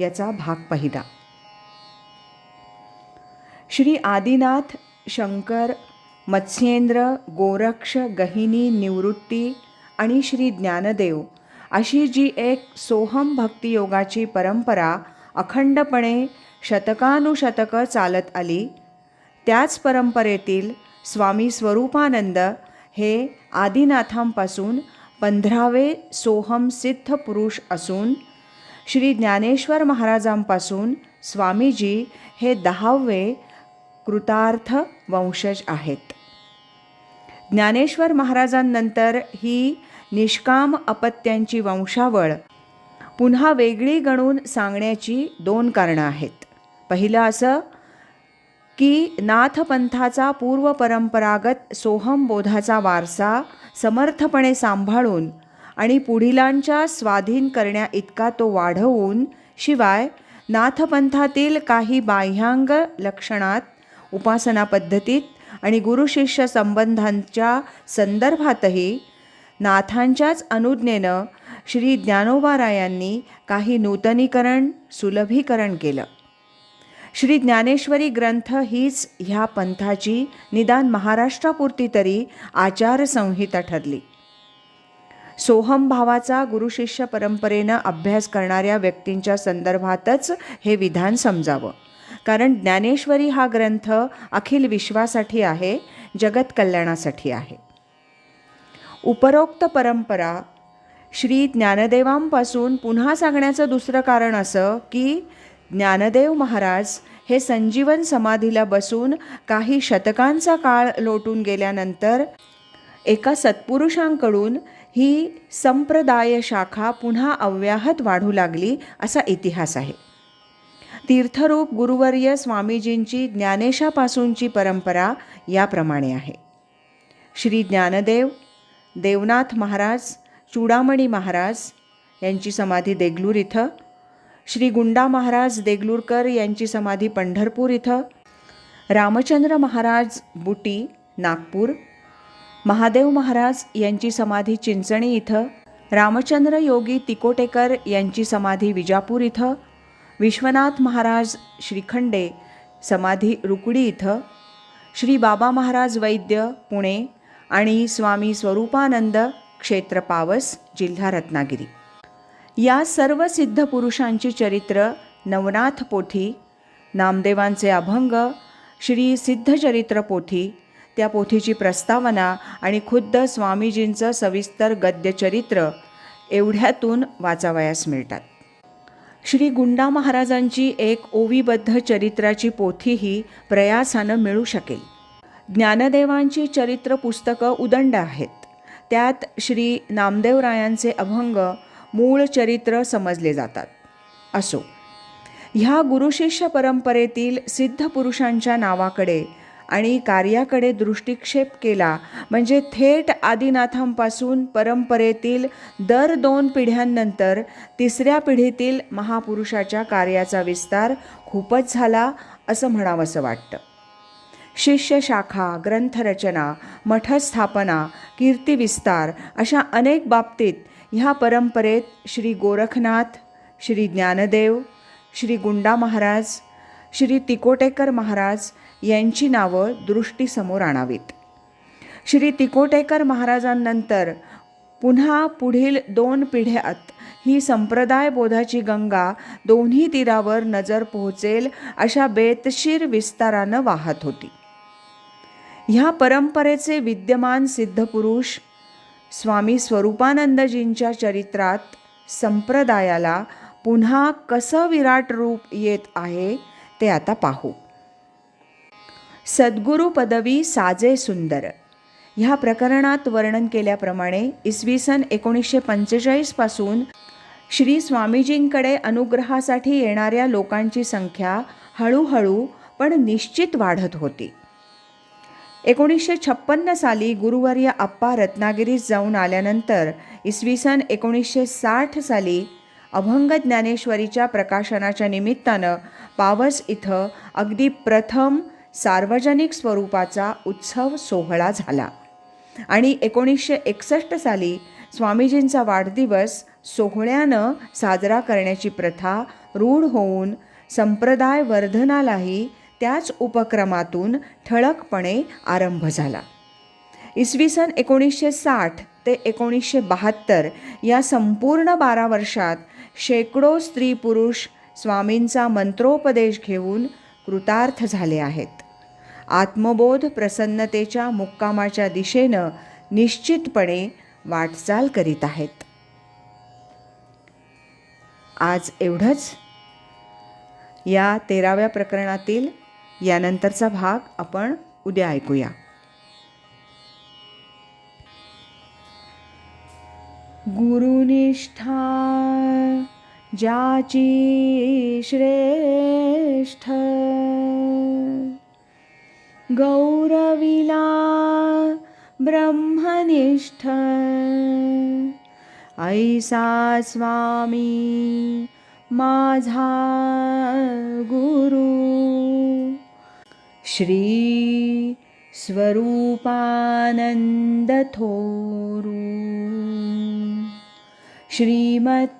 याचा भाग पहिला. श्री आदिनाथ शंकर मत्स्येंद्र गोरक्ष गहिनी निवृत्ती आणि श्री ज्ञानदेव अशी जी एक सोहम भक्तियोगाची परंपरा अखंडपणे शतकानुशतकं चालत आली त्याच परंपरेतील स्वामी स्वरूपानंद हे आदिनाथांपासून पंधरावे सोहम सिद्ध पुरुष असून श्री ज्ञानेश्वर महाराजांपासून स्वामीजी हे दहावे कृतार्थ वंशज आहेत. ज्ञानेश्वर महाराजांनंतर ही निष्काम अपत्यांची वंशावळ पुन्हा वेगळी गणून सांगण्याची दोन कारणं आहेत. पहिलं असं की नाथपंथाचा पूर्वपरंपरागत सोहमबोधाचा वारसा समर्थपणे सांभाळून आणि पुढीलांच्या स्वाधीन करण्या इतका तो वाढवून शिवाय नाथपंथातील काही बाह्यांग लक्षणात उपासना पद्धतीत आणि गुरुशिष्य संबंधांच्या संदर्भातही नाथांच्याच अनुज्ञेनं श्री ज्ञानोबारायांनी काही नूतनीकरण सुलभीकरण केलं. श्री ज्ञानेश्वरी ग्रंथ हीच ह्या पंथाची निदान महाराष्ट्रापुरती तरी आचारसंहिता ठरली. सोहम भावाचा गुरुशिष्य परंपरेनं अभ्यास करणाऱ्या व्यक्तींच्या संदर्भातच हे विधान समजावं. कारण ज्ञानेश्वरी हा ग्रंथ अखिल विश्वासाठी आहे जगत कल्याणासाठी आहे. उपरोक्त परंपरा श्री ज्ञानदेवांपासून पुन्हा सांगण्याचं दुसरं कारण असं की ज्ञानदेव महाराज हे संजीवन समाधीला बसून काही शतकांचा काळ लोटून गेल्यानंतर एका सत्पुरुषांकडून ही संप्रदाय शाखा पुन्हा अव्याहत वाढू लागली असा इतिहास आहे. तीर्थरूप गुरुवर्य स्वामीजींची ज्ञानेशापासूनची परंपरा याप्रमाणे आहे. श्री ज्ञानदेव देवनाथ महाराज चूडामणी महाराज यांची समाधी देगलूर इथं श्री गुंडा महाराज देगलूरकर यांची समाधी पंढरपूर इथं रामचंद्र महाराज बुटी नागपूर महादेव महाराज यांची समाधी चिंचणी इथं रामचंद्र योगी तिकोटेकर यांची समाधी विजापूर इथं विश्वनाथ महाराज श्रीखंडे समाधी रुकडी इथं श्री बाबा महाराज वैद्य पुणे आणि स्वामी स्वरूपानंद क्षेत्र पावस जिल्हा रत्नागिरी. या सर्व सिद्ध पुरुषांची चरित्र नवनाथ पोथी नामदेवांचे अभंग श्री सिद्धचरित्र पोथी त्या पोथीची प्रस्तावना आणि खुद्द स्वामीजींचं सविस्तर गद्यचरित्र एवढ्यातून वाचावयास मिळतात. श्री गुंडा महाराजांची एक ओवीबद्ध चरित्राची पोथीही प्रयासानं मिळू शकेल. ज्ञानदेवांची चरित्र पुस्तकं उदंड आहेत. त्यात श्री नामदेवरायांचे अभंग मूळ चरित्र समजले जातात. असो ह्या गुरुशिष्य परंपरेतील सिद्ध पुरुषांच्या नावाकडे आणि कार्याकडे दृष्टिक्षेप केला. म्हणजे थेट आदिनाथांपासून परंपरेतील दर दोन पिढ्यांनंतर तिसऱ्या पिढीतील महापुरुषाच्या कार्याचा विस्तार खूपच झाला असं म्हणावंसं वाटतं. शिष्यशाखा ग्रंथरचना मठस्थापना कीर्तिविस्तार अशा अनेक बाबतीत ह्या परंपरेत श्री गोरखनाथ श्री ज्ञानदेव श्री गुंडा महाराज श्री तिकोटेकर महाराज यांची नावं दृष्टीसमोर आणावीत. श्री तिकोटेकर महाराजांनंतर पुन्हा पुढील दोन पिढ्यात ही संप्रदाय बोधाची गंगा दोन्ही तीरावर नजर पोहोचेल अशा बेतशीर विस्तारानं वाहत होती. ह्या परंपरेचे विद्यमान सिद्धपुरुष स्वामी स्वरूपानंदजींच्या चरित्रात संप्रदायाला पुन्हा कसं विराट रूप येत आहे ते आता पाहू. सद्गुरू पदवी साजे सुंदर. ह्या प्रकरणात वर्णन केल्याप्रमाणे इसवी सन एकोणीसशे पंचेचाळीसपासून श्री स्वामीजींकडे अनुग्रहासाठी येणाऱ्या लोकांची संख्या हळूहळू पण निश्चित वाढत होती. एकोणीसशे छप्पन्न साली गुरुवर्य आप्पा रत्नागिरीस जाऊन आल्यानंतर इसवी सन एकोणीसशे साठ साली अभंग ज्ञानेश्वरीच्या प्रकाशनाच्या निमित्तानं पावस इथं अगदी प्रथम सार्वजनिक स्वरूपाचा उत्सव सोहळा झाला. आणि एकोणीसशे एकसष्ट साली स्वामीजींचा वाढदिवस सोहळ्यानं साजरा करण्याची प्रथा रूढ होऊन संप्रदाय वर्धनालाही त्याच उपक्रमातून ठळकपणे आरंभ झाला. इसवी सन एकोणीसशे साठ ते एकोणीसशे बहात्तर या संपूर्ण बारा वर्षात शेकडो स्त्री पुरुष स्वामींचा मंत्रोपदेश घेऊन कृतार्थ झाले आहेत. आत्मबोध प्रसन्नतेच्या मुक्कामाच्या दिशेनं निश्चितपणे वाटचाल करीत आहेत. आज एवढंच. या तेराव्या प्रकरणातील यानंतरचा भाग आपण उद्या ऐकूया. गुरुनिष्ठा ज्याची श्रेष्ठ। गौरविला ब्रह्मनिष्ठ। ऐसा स्वामी माझा गुरु। श्री स्वरूपानंद थोरू। श्रीमत्